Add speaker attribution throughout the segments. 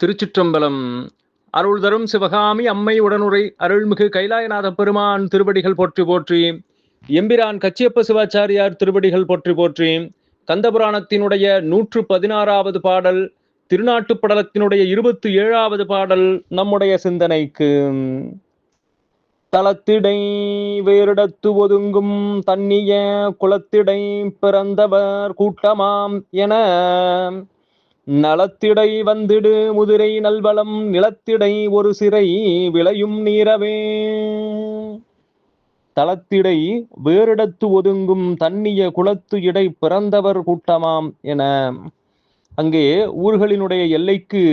Speaker 1: திருச்சிற்றம்பலம். அருள் தரும் சிவகாமி அம்மை உடனுரை அருள்மிகு கைலாயநாத பெருமான் திருவடிகள் போற்றி போற்றி எம்பிரான் கச்சியப்ப சிவாச்சாரியார் திருவடிகள் போற்றி போற்றி கந்தபுராணத்தினுடைய நூற்று பதினாறாவது பாடல் திருநாட்டுப்படலத்தினுடைய இருபத்தி ஏழாவது பாடல் நம்முடைய சிந்தனைக்கு. தளத்திடை வேறிடத்து ஒதுங்கும் தன்னிய குளத்திடை பிறந்தவர் கூட்டமாம் என நலத்திடை வந்திடு முதிரை நல்வளம் நிலத்திடை ஒரு சிறை விளையும் நீரவே. தளத்திடை வேறிடத்து ஒதுங்கும் தன்னிய குளத்து இடை பிறந்தவர் கூட்டமாம் என அங்கே ஊர்களினுடைய எல்லைக்கு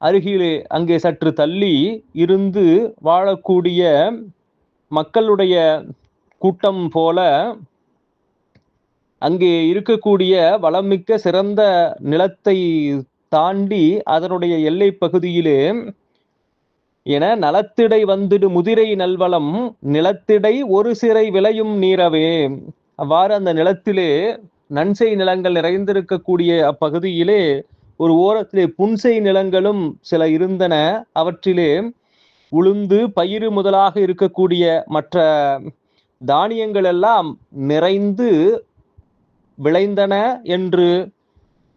Speaker 1: அருகிலே அங்கே சற்று தள்ளி இருந்து வாழக்கூடிய மக்களுடைய கூட்டம் போல அங்கே இருக்கக்கூடிய வளமிக்க சிறந்த நிலத்தை தாண்டி அதனுடைய எல்லை பகுதியிலே என நலத்திடை வந்துடு முதிரை நல்வளம் நிலத்திடை ஒரு சிறை விளையும் நீரவே. அவ்வாறு அந்த நிலத்திலே நன்செய் நிலங்கள் நிறைந்திருக்கக்கூடிய அப்பகுதியிலே ஒரு ஓரத்திலே புன்செய் நிலங்களும் சில இருந்தன. அவற்றிலே உளுந்து பயிறு முதலாக இருக்கக்கூடிய மற்ற தானியங்கள் எல்லாம் நிறைந்து விளைந்தன என்று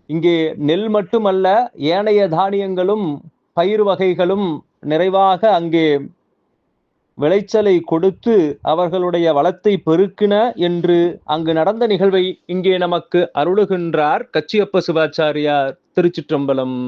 Speaker 1: இங்கே நெல் மட்டுமல்ல ஏனைய தானியங்களும் பயிர் வகைகளும் நிறைவாக அங்கே விளைச்சலை கொடுத்து அவர்களுடைய வளத்தை பெருக்கின என்று அங்கு நடந்த நிகழ்வை இங்கே நமக்கு அருளுகின்றார் கச்சியப்ப சிவாச்சாரியார் திருச்சிற்றம்பலம்.